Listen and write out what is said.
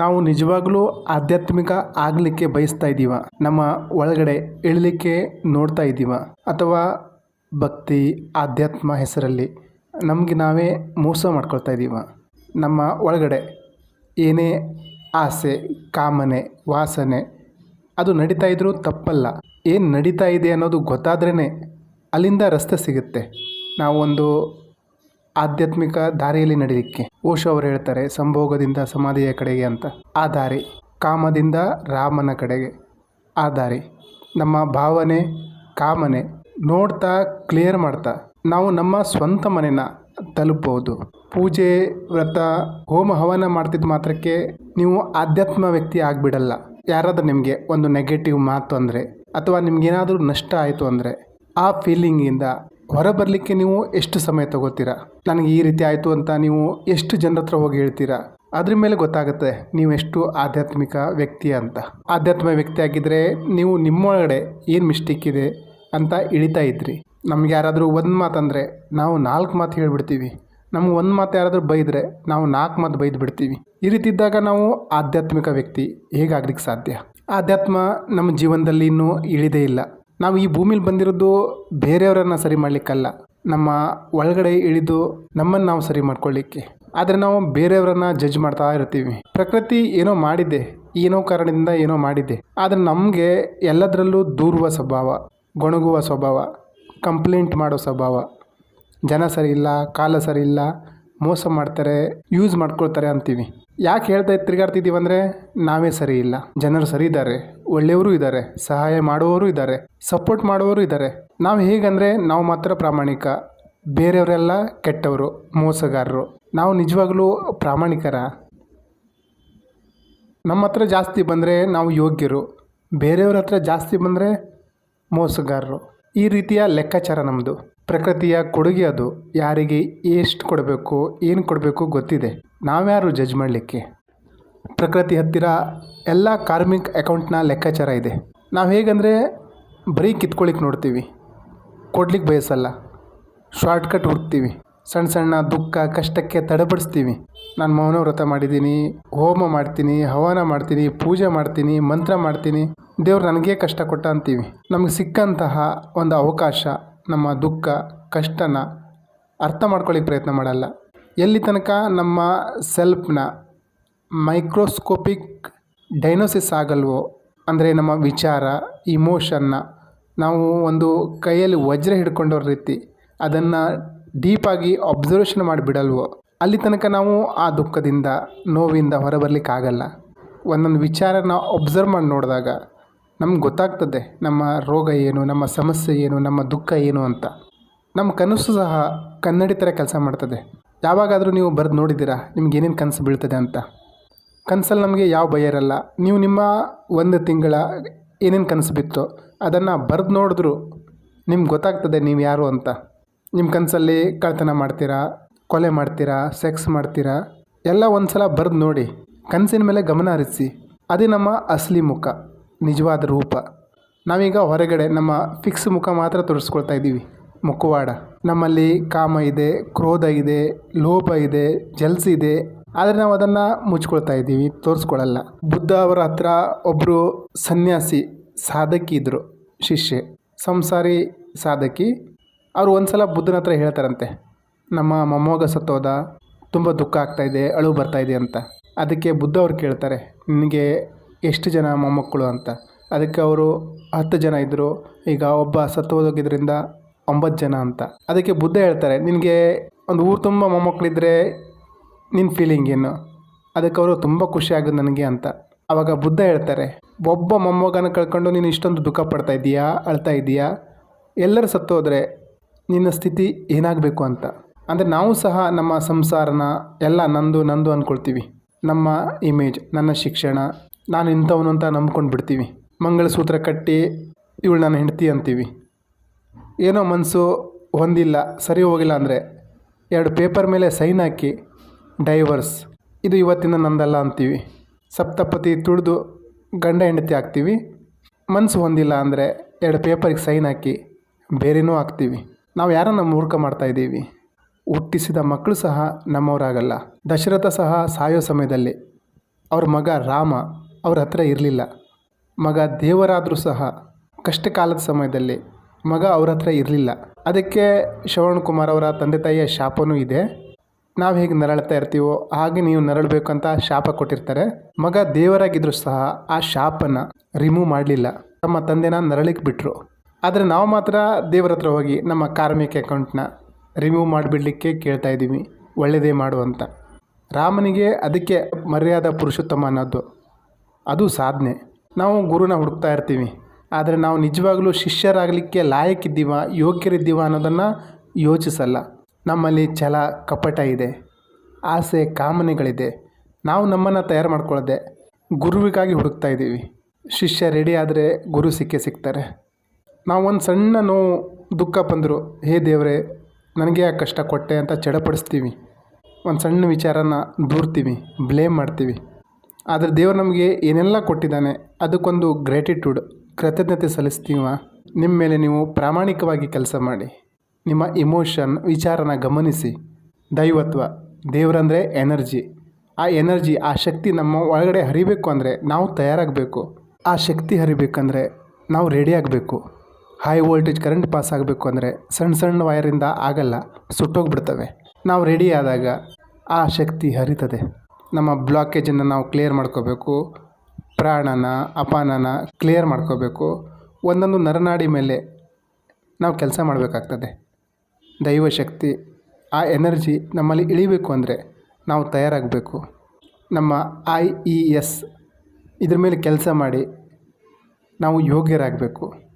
ನಾವು ನಿಜವಾಗ್ಲೂ ಆಧ್ಯಾತ್ಮಿಕ ಆಗಲಿಕ್ಕೆ ಬಯಸ್ತಾ ಇದ್ದೀವ. ನಮ್ಮ ಒಳಗಡೆ ಇಳಲಿಕ್ಕೆ ನೋಡ್ತಾ ಇದ್ದೀವ. ಅಥವಾ ಭಕ್ತಿ, ಆಧ್ಯಾತ್ಮ ಹೆಸರಲ್ಲಿ ನಮಗೆ ನಾವೇ ಮೋಸ ಮಾಡ್ಕೊಳ್ತಾ ಇದ್ದೀವ. ನಮ್ಮ ಒಳಗಡೆ ಏನೇ ಆಸೆ, ಕಾಮನೆ, ವಾಸನೆ, ಅದು ನಡೀತಾ ಇದ್ರೂ ತಪ್ಪಲ್ಲ. ಏನು ನಡೀತಾ ಇದೆ ಅನ್ನೋದು ಗೊತ್ತಾದ್ರೇ ಅಲ್ಲಿಂದ ರಸ್ತೆ ಸಿಗುತ್ತೆ. ನಾವೊಂದು ಆಧ್ಯಾತ್ಮಿಕ ದಾರಿಯಲ್ಲಿ ನಡೀಲಿಕ್ಕೆ. ಓಶೋ ಅವರು ಹೇಳ್ತಾರೆ, ಸಂಭೋಗದಿಂದ ಸಮಾಧಿಯ ಕಡೆಗೆ ಅಂತ. ಆ ದಾರಿ, ಕಾಮದಿಂದ ರಾಮನ ಕಡೆಗೆ. ಆ ದಾರಿ, ನಮ್ಮ ಭಾವನೆ ಕಾಮನೆ. ನೋಡ್ತಾ, ಕ್ಲಿಯರ್ ಮಾಡ್ತಾ, ನಾವು ನಮ್ಮ ಸ್ವಂತ ಮನೆನ ತಲುಪಬಹುದು ಪೂಜೆ, ವ್ರತ, ಹೋಮ ಹವನ ಮಾಡ್ತಿದ್ದ ಮಾತ್ರಕ್ಕೆ ನೀವು ಆಧ್ಯಾತ್ಮ ವ್ಯಕ್ತಿ ಆಗಿಬಿಡಲ್ಲ. ಯಾರಾದರೂ ನಿಮಗೆ ಒಂದು ನೆಗೆಟಿವ್ ಮಾತು ಅಂದರೆ, ಅಥವಾ ನಿಮ್ಗೇನಾದರೂ ನಷ್ಟ ಆಯಿತು ಅಂದರೆ, ಆ ಫೀಲಿಂಗಿಂದ ಹೊರಬರಲಿಕ್ಕೆ ನೀವು ಎಷ್ಟು ಸಮಯ ತಗೋತೀರಾ? ನನಗೆ ಈ ರೀತಿ ಆಯಿತು ಅಂತ ನೀವು ಎಷ್ಟು ಜನರ ಹತ್ರ ಹೋಗಿ ಹೇಳ್ತೀರಾ? ಅದ್ರ ಮೇಲೆ ಗೊತ್ತಾಗುತ್ತೆ ನೀವು ಎಷ್ಟು ಆಧ್ಯಾತ್ಮಿಕ ವ್ಯಕ್ತಿ ಅಂತ. ಆಧ್ಯಾತ್ಮ ವ್ಯಕ್ತಿ ಆಗಿದ್ದರೆ ನೀವು ನಿಮ್ಮೊಳಗಡೆ ಏನು ಮಿಸ್ಟೇಕ್ ಇದೆ ಅಂತ ಇಳಿತಾ ಇದ್ರಿ. ನಮ್ಗೆ ಯಾರಾದರೂ ಒಂದು ಮಾತಂದರೆ ನಾವು ನಾಲ್ಕು ಮಾತು ಹೇಳಿಬಿಡ್ತೀವಿ. ನಮ್ಗೆ ಒಂದು ಮಾತು ಯಾರಾದರೂ ಬೈದರೆ ನಾವು ನಾಲ್ಕು ಮಾತು ಬೈದು ಬಿಡ್ತೀವಿ. ಈ ರೀತಿ ಇದ್ದಾಗ ನಾವು ಆಧ್ಯಾತ್ಮಿಕ ವ್ಯಕ್ತಿ ಹೇಗಾಗ್ಲಿಕ್ಕೆ ಸಾಧ್ಯ? ಆಧ್ಯಾತ್ಮ ನಮ್ಮ ಜೀವನದಲ್ಲಿ ಇನ್ನೂ ಇಳಿದೇ ಇಲ್ಲ. ನಾವು ಈ ಭೂಮಿಲಿ ಬಂದಿರೋದು ಬೇರೆಯವರನ್ನು ಸರಿ ಮಾಡಲಿಕ್ಕಲ್ಲ. ನಮ್ಮ ಒಳಗಡೆ ಇಳಿದು ನಮ್ಮನ್ನು ನಾವು ಸರಿ ಮಾಡ್ಕೊಳ್ಳಿಕ್ಕೆ ಆದರೆ ನಾವು ಬೇರೆಯವರನ್ನ ಜಡ್ಜ್ ಮಾಡ್ತಾ ಇರ್ತೀವಿ. ಪ್ರಕೃತಿ ಏನೋ ಮಾಡಿದೆ, ಏನೋ ಕಾರಣದಿಂದ ಏನೋ ಮಾಡಿದೆ. ಆದರೆ ನಮಗೆ ಎಲ್ಲದರಲ್ಲೂ ದೂರುವ ಸ್ವಭಾವ, ಗೊಣಗುವ ಸ್ವಭಾವ ಕಂಪ್ಲೇಂಟ್ ಮಾಡೋ ಸ್ವಭಾವ. ಜನ ಸರಿ ಇಲ್ಲ, ಕಾಲ ಸರಿ ಇಲ್ಲ ಮೋಸ ಮಾಡ್ತಾರೆ ಯೂಸ್ ಮಾಡ್ಕೊಳ್ತಾರೆ ಅಂತೀವಿ. ಯಾಕೆ ಹೇಳ್ತಾ ತಿರುಗಾಡ್ತಿದ್ದೀವಿ ಅಂದರೆ, ನಾವೇ ಸರಿ ಇಲ್ಲ. ಜನರು ಸರಿ ಇದ್ದಾರೆ. ಒಳ್ಳೆಯವರು ಇದ್ದಾರೆ. ಸಹಾಯ ಮಾಡುವವರು ಇದ್ದಾರೆ. ಸಪೋರ್ಟ್ ಮಾಡುವವರು ಇದ್ದಾರೆ. ನಾವು ಹೇಗಂದರೆ, ನಾವು ಮಾತ್ರ ಪ್ರಾಮಾಣಿಕ. ಬೇರೆಯವರೆಲ್ಲ ಕೆಟ್ಟವರು, ಮೋಸಗಾರರು. ನಾವು ನಿಜವಾಗ್ಲೂ ಪ್ರಾಮಾಣಿಕರ. ನಮ್ಮ ಹತ್ರ ಜಾಸ್ತಿ ಬಂದರೆ ನಾವು ಯೋಗ್ಯರು. ಬೇರೆಯವ್ರ ಹತ್ರ ಜಾಸ್ತಿ ಬಂದರೆ ಮೋಸಗಾರರು. ಈ ರೀತಿಯ ಲೆಕ್ಕಾಚಾರ ನಮ್ಮದು ಪ್ರಕೃತಿಯ ಕೊಡುಗೆ ಅದು. ಯಾರಿಗೆ ಎಷ್ಟು ಕೊಡಬೇಕು, ಏನು ಕೊಡಬೇಕು ಗೊತ್ತಿದೆ. ನಾವ್ಯಾರು ಜಡ್ಜ್ ಮಾಡಲಿಕ್ಕೆ? ಪ್ರಕೃತಿ ಹತ್ತಿರ ಎಲ್ಲ ಕಾರ್ಮಿಕ್ ಅಕೌಂಟ್ನ ಲೆಕ್ಕಾಚಾರ ಇದೆ. ನಾವು ಹೇಗಂದರೆ ಬರೀ ಕಿತ್ಕೊಳ್ಳಿಕ್ಕೆ ನೋಡ್ತೀವಿ. ಕೊಡ್ಲಿಕ್ಕೆ ಬಯಸಲ್ಲ. ಶಾರ್ಟ್ಕಟ್ ಹುಡುಕ್ತೀವಿ. ಸಣ್ಣ ಸಣ್ಣ ದುಃಖ, ಕಷ್ಟಕ್ಕೆ ತಡಬಡಿಸ್ತೀವಿ. ನಾನು ಮೌನ ವ್ರತ ಮಾಡಿದ್ದೀನಿ, ಹೋಮ ಮಾಡ್ತೀನಿ, ಹವನ ಮಾಡ್ತೀನಿ, ಪೂಜೆ ಮಾಡ್ತೀನಿ, ಮಂತ್ರ ಮಾಡ್ತೀನಿ. ದೇವ್ರು ನನಗೇ ಕಷ್ಟ ಕೊಟ್ಟ ಅಂತೀವಿ. ನಮಗೆ ಸಿಕ್ಕಂತಹ ಒಂದು ಅವಕಾಶ ನಮ್ಮ ದುಃಖ, ಕಷ್ಟನ ಅರ್ಥ ಮಾಡ್ಕೊಳ್ಳಿಕ್ಕೆ ಪ್ರಯತ್ನ ಮಾಡಲ್ಲ. ಎಲ್ಲಿ ತನಕ ನಮ್ಮ ಸೆಲ್ಫ್ನ ಮೈಕ್ರೋಸ್ಕೋಪಿಕ್ ಡೈನೋಸಿಸ್ ಆಗಲ್ವೋ, ಅಂದರೆ ನಮ್ಮ ವಿಚಾರ, ಇಮೋಷನ್ನ ನಾವು ಒಂದು ಕೈಯಲ್ಲಿ ವಜ್ರ ಹಿಡ್ಕೊಂಡವ್ರ ರೀತಿ, ಅದನ್ನು ಡೀಪಾಗಿ ಅಬ್ಸರ್ವೇಷನ್ ಮಾಡಿಬಿಡಲ್ವೋ ಅಲ್ಲಿ ತನಕ ನಾವು ಆ ದುಃಖದಿಂದ, ನೋವಿಂದ ಹೊರಬರಲಿಕ್ಕಾಗಲ್ಲ. ಒಂದೊಂದು ವಿಚಾರನ ಅಬ್ಸರ್ವ್ ಮಾಡಿ ನೋಡಿದಾಗ ನಮ್ಗೆ ಗೊತ್ತಾಗ್ತದೆ ನಮ್ಮ ರೋಗ ಏನು, ನಮ್ಮ ಸಮಸ್ಯೆ ಏನು, ನಮ್ಮ ದುಃಖ ಏನು ಅಂತ. ನಮ್ಮ ಕನಸು ಸಹ ಕನ್ನಡಿ ಥರ ಕೆಲಸ ಮಾಡ್ತದೆ. ಯಾವಾಗಾದರೂ ನೀವು ಬರೆದು ನೋಡಿದ್ದೀರಾ, ನಿಮ್ಗೆ ಏನೇನು ಕನಸು ಬೀಳ್ತದೆ ಅಂತ. ಕನಸಲ್ಲಿ ನಮಗೆ ಯಾವ ಭಯ ಇರಲ್ಲ. ನೀವು ನಿಮ್ಮ ಒಂದು ತಿಂಗಳ ಏನೇನು ಕನಸು ಬಿತ್ತೋ, ಅದನ್ನು ಬರೆದು ನೋಡಿದ್ರು ನಿಮ್ಗೆ ಗೊತ್ತಾಗ್ತದೆ ನೀವು ಯಾರು ಅಂತ. ನಿಮ್ಮ ಕನಸಲ್ಲಿ ಕಳ್ತನ ಮಾಡ್ತೀರಾ, ಕೊಲೆ ಮಾಡ್ತೀರಾ, ಸೆಕ್ಸ್ ಮಾಡ್ತೀರಾ, ಎಲ್ಲ ಒಂದು ಸಲ ಬರೆದು ನೋಡಿ. ಕನಸಿನ ಮೇಲೆ ಗಮನ ಹರಿಸಿ. ಅದೇ ನಮ್ಮ ಅಸಲಿ ಮುಖ. ನಿಜವಾದ ರೂಪ. ನಾವೀಗ ಹೊರಗಡೆ ನಮ್ಮ ಫಿಕ್ಸ್ ಮುಖ ಮಾತ್ರ ತೋರಿಸ್ಕೊಳ್ತಾ ಇದ್ದೀವಿ. ಮುಖವಾಡ. ನಮ್ಮಲ್ಲಿ ಕಾಮ ಇದೆ, ಕ್ರೋಧ ಇದೆ ಲೋಭ ಇದೆ, ಜಲ್ಸ್ ಇದೆ. ಆದರೆ ನಾವು ಅದನ್ನು ಮುಚ್ಕೊಳ್ತಾ ಇದ್ದೀವಿ ತೋರಿಸ್ಕೊಳ್ಳಲ್ಲ ಬುದ್ಧ ಅವರ ಹತ್ರ ಒಬ್ಬರು ಸನ್ಯಾಸಿ, ಸಾಧಕಿ ಇದ್ದರು ಶಿಷ್ಯೆ. ಸಂಸಾರಿ ಸಾಧಕಿ. ಅವರು ಒಂದು ಸಲ ಬುದ್ಧನ ಹತ್ರ ಹೇಳ್ತಾರಂತೆ, ನಮ್ಮ ಮೊಮ್ಮಗ ಸತ್ತೋದ, ತುಂಬ ದುಃಖ ಆಗ್ತಾಯಿದೆ ಅಳು ಬರ್ತಾಯಿದೆ ಅಂತ. ಅದಕ್ಕೆ ಬುದ್ಧ ಅವ್ರು ಕೇಳ್ತಾರೆ, ನಿನಗೆ ಎಷ್ಟು ಜನ ಮೊಮ್ಮಕ್ಕಳು ಅಂತ. ಅದಕ್ಕೆ ಅವರು ಹತ್ತು ಜನ ಇದ್ದರು ಈಗ ಒಬ್ಬ ಸತ್ತು ಹೋಗಿದ್ರಿಂದ ಒಂಬತ್ತು ಜನ ಅಂತ. ಅದಕ್ಕೆ ಬುದ್ಧ ಹೇಳ್ತಾರೆ, ನಿನಗೆ ಒಂದು ಊರು ತುಂಬ ಮೊಮ್ಮಕ್ಕಳಿದ್ರೆ ನಿನ್ನ ಫೀಲಿಂಗ್ ಏನು? ಅದಕ್ಕೆ ಅವರು ತುಂಬ ಖುಷಿಯಾಗೋದು ನನಗೆ ಅಂತ. ಆವಾಗ ಬುದ್ಧ ಹೇಳ್ತಾರೆ, ಒಬ್ಬ ಮೊಮ್ಮಗನ ಕಳ್ಕೊಂಡು ನೀನು ಇಷ್ಟೊಂದು ದುಃಖ ಪಡ್ತಾ ಇದ್ದೀಯಾ? ಅಳ್ತಾ ಇದ್ದೀಯಾ? ಎಲ್ಲರೂ ಸತ್ತು ಹೋದರೆ ನಿನ್ನ ಸ್ಥಿತಿ ಏನಾಗಬೇಕು ಅಂತ. ಅಂದರೆ ನಾವು ಸಹ ನಮ್ಮ ಸಂಸಾರನ ಎಲ್ಲ ನಂದು ನಂದು ಅಂದ್ಕೊಳ್ತೀವಿ ನಮ್ಮ ಇಮೇಜ್ ನನ್ನ ಶಿಕ್ಷಣ ನಾನು ಇಂಥವನು ಅಂತ ನಂಬ್ಕೊಂಡು ಬಿಡ್ತೀವಿ ಮಂಗಳಸೂತ್ರ ಕಟ್ಟಿ ಇವಳು ನನ್ನ ಹೆಂಡತಿ ಅಂತೀವಿ. ಏನೋ ಮನಸ್ಸು ಹೊಂದಿಲ್ಲ, ಸರಿ ಹೋಗಿಲ್ಲ ಅಂದರೆ ಎರಡು ಪೇಪರ್ ಮೇಲೆ ಸೈನ್ ಹಾಕಿ, ಡೈವರ್ಸ್. ಇದು ಇವತ್ತಿನ ನಂದಲ್ಲ ಅಂತೀವಿ. ಸಪ್ತಪತಿ ತುಳಿದು ಗಂಡ ಹೆಂಡತಿ ಹಾಕ್ತೀವಿ ಮನಸ್ಸು ಹೊಂದಿಲ್ಲ ಅಂದರೆ ಎರಡು ಪೇಪರಿಗೆ ಸೈನ್ ಹಾಕಿ ಬೇರೆನೂ ಹಾಕ್ತೀವಿ. ನಾವು ಯಾರನ್ನು ಮೂರ್ಖ ಮಾಡ್ತಾಯಿದ್ದೀವಿ ಹುಟ್ಟಿಸಿದ ಮಕ್ಕಳು ಸಹ ನಮ್ಮವರಾಗಲ್ಲ. ದಶರಥ ಸಹ ಸಾಯೋ ಸಮಯದಲ್ಲಿ. ಅವ್ರ ಮಗ ರಾಮ ಅವ್ರ ಹತ್ರ ಇರಲಿಲ್ಲ. ಮಗ ದೇವರಾದರೂ ಸಹ ಕಷ್ಟಕಾಲದ ಸಮಯದಲ್ಲಿ ಮಗ ಅವ್ರ ಹತ್ರ ಇರಲಿಲ್ಲ. ಅದಕ್ಕೆ ಶ್ರವಣ್ ಕುಮಾರ್ ಅವರ ತಂದೆ ತಾಯಿಯ ಶಾಪನೂ ಇದೆ. ನಾವು ಹೇಗೆ ನರಳ್ತಾ ಇರ್ತೀವೋ ಹಾಗೆ ನೀವು ನರಳಬೇಕು ಅಂತ ಶಾಪ ಕೊಟ್ಟಿರ್ತಾರೆ. ಮಗ ದೇವರಾಗಿದ್ದರೂ ಸಹ ಆ ಶಾಪನ್ನು ರಿಮೂವ್ ಮಾಡಲಿಲ್ಲ. ನಮ್ಮ ತಂದೆನ ನರಳಿಕ್ಕೆ ಬಿಟ್ಟರು ಆದರೆ ನಾವು ಮಾತ್ರ ದೇವರ ಹತ್ರ ಹೋಗಿ ನಮ್ಮ ಕಾರ್ಮಿಕ ಅಕೌಂಟ್ನ ರಿಮೂವ್ ಮಾಡಿಬಿಡ್ಲಿಕ್ಕೆ ಕೇಳ್ತಾ ಇದ್ದೀವಿ. ಒಳ್ಳೆಯದೇ ಮಾಡು ಅಂತ. ರಾಮನಿಗೆ ಅದಕ್ಕೆ ಮರ್ಯಾದ ಪುರುಷೋತ್ತಮ ಅನ್ನೋದು ಅದು ಸಾಧನೆ. ನಾವು ಗುರುನ ಹುಡುಕ್ತಾ ಇರ್ತೀವಿ. ಆದರೆ ನಾವು ನಿಜವಾಗ್ಲೂ ಶಿಷ್ಯರಾಗಲಿಕ್ಕೆ ಲಾಯಕ್ಕಿದ್ದೀವ ಯೋಗ್ಯರಿದ್ದೀವ ಅನ್ನೋದನ್ನು ಯೋಚಿಸಲ್ಲ. ನಮ್ಮಲ್ಲಿ ಛಲ, ಕಪಟ ಇದೆ. ಆಸೆ, ಕಾಮನೆಗಳಿದೆ. ನಾವು ನಮ್ಮನ್ನು ತಯಾರು ಮಾಡ್ಕೊಳ್ಳದೆ ಗುರುವಿಗಾಗಿ ಹುಡುಕ್ತಾ ಇದ್ದೀವಿ. ಶಿಷ್ಯ ರೆಡಿ ಆದರೆ ಗುರು ಸಿಕ್ಕೇ ಸಿಗ್ತಾರೆ. ನಾವು ಒಂದು ಸಣ್ಣ ನೋವು, ದುಃಖ ಬಂದರು, ಹೇ ದೇವರೇ, ನನಗೆ ಆ ಕಷ್ಟ ಕೊಟ್ಟೆ ಅಂತ ಚಡಪಡಿಸ್ತೀವಿ. ಒಂದು ಸಣ್ಣ ವಿಚಾರನ ದೂರ್ತೀವಿ ಬ್ಲೇಮ್ ಮಾಡ್ತೀವಿ. ಆದರೆ ದೇವರು ನಮಗೆ ಏನೆಲ್ಲ ಕೊಟ್ಟಿದ್ದಾನೆ, ಅದಕ್ಕೊಂದು ಗ್ರ್ಯಾಟಿಟ್ಯೂಡ್ ಕೃತಜ್ಞತೆ ಸಲ್ಲಿಸ್ತೀವ? ನಿಮ್ಮ ಮೇಲೆ ನೀವು ಪ್ರಾಮಾಣಿಕವಾಗಿ ಕೆಲಸ ಮಾಡಿ. ನಿಮ್ಮ ಇಮೋಷನ್ ವಿಚಾರನ ಗಮನಿಸಿ. ದೈವತ್ವ, ದೇವರಂದರೆ ಎನರ್ಜಿ ಆ ಎನರ್ಜಿ ಆ ಶಕ್ತಿ ನಮ್ಮ ಒಳಗಡೆ ಹರಿಬೇಕು ಅಂದರೆ ನಾವು ತಯಾರಾಗಬೇಕು. ಆ ಶಕ್ತಿ ಹರಿಬೇಕಂದ್ರೆ ನಾವು ರೆಡಿ ಆಗಬೇಕು. ಹೈ ವೋಲ್ಟೇಜ್ ಕರೆಂಟ್ ಪಾಸ್ ಆಗಬೇಕು ಅಂದರೆ ಸಣ್ಣ ಸಣ್ಣ ವಯರಿಂದ ಆಗಲ್ಲ, ಸುಟ್ಟೋಗ್ಬಿಡ್ತವೆ. ನಾವು ರೆಡಿ ಆದಾಗ ಆ ಶಕ್ತಿ ಹರಿತದೆ. ನಮ್ಮ ಬ್ಲಾಕೇಜನ್ನು ನಾವು ಕ್ಲಿಯರ್ ಮಾಡ್ಕೋಬೇಕು. ಪ್ರಾಣನ, ಅಪಾನನ ಕ್ಲಿಯರ್ ಮಾಡ್ಕೋಬೇಕು. ಒಂದೊಂದು ನರನಾಡಿ ಮೇಲೆ ನಾವು ಕೆಲಸ ಮಾಡಬೇಕಾಗ್ತದೆ. ದೈವಶಕ್ತಿ, ಆ ಎನರ್ಜಿ ನಮ್ಮಲ್ಲಿ ಇಳಿಬೇಕು ಅಂದರೆ ನಾವು ತಯಾರಾಗಬೇಕು. ನಮ್ಮ ಐ ಇ ಎಸ್ ಇದ್ರ ಮೇಲೆ ಕೆಲಸ ಮಾಡಿ ನಾವು ಯೋಗ್ಯರಾಗಬೇಕು.